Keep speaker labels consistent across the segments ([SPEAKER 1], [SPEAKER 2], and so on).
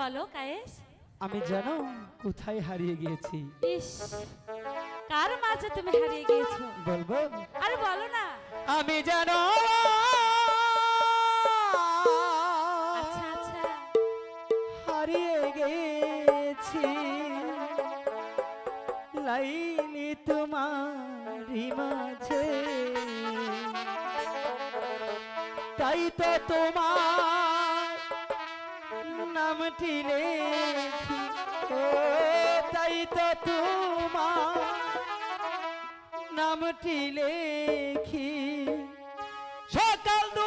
[SPEAKER 1] বলো কায়েস
[SPEAKER 2] আমি জানো কোথায় হারিয়ে গিয়েছি?
[SPEAKER 1] ইস কার মাঝে তুমি হারিয়ে গিয়েছো?
[SPEAKER 2] বলব
[SPEAKER 1] আরে বলো না।
[SPEAKER 2] আমি জানো
[SPEAKER 1] আচ্ছা আচ্ছা।
[SPEAKER 2] হারিয়ে গেছি লাইলি তোমারি মাঝে। তাই তো তোমার ও তাই তো তোমার নামটি লেখি। সকাল দু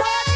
[SPEAKER 2] Bye.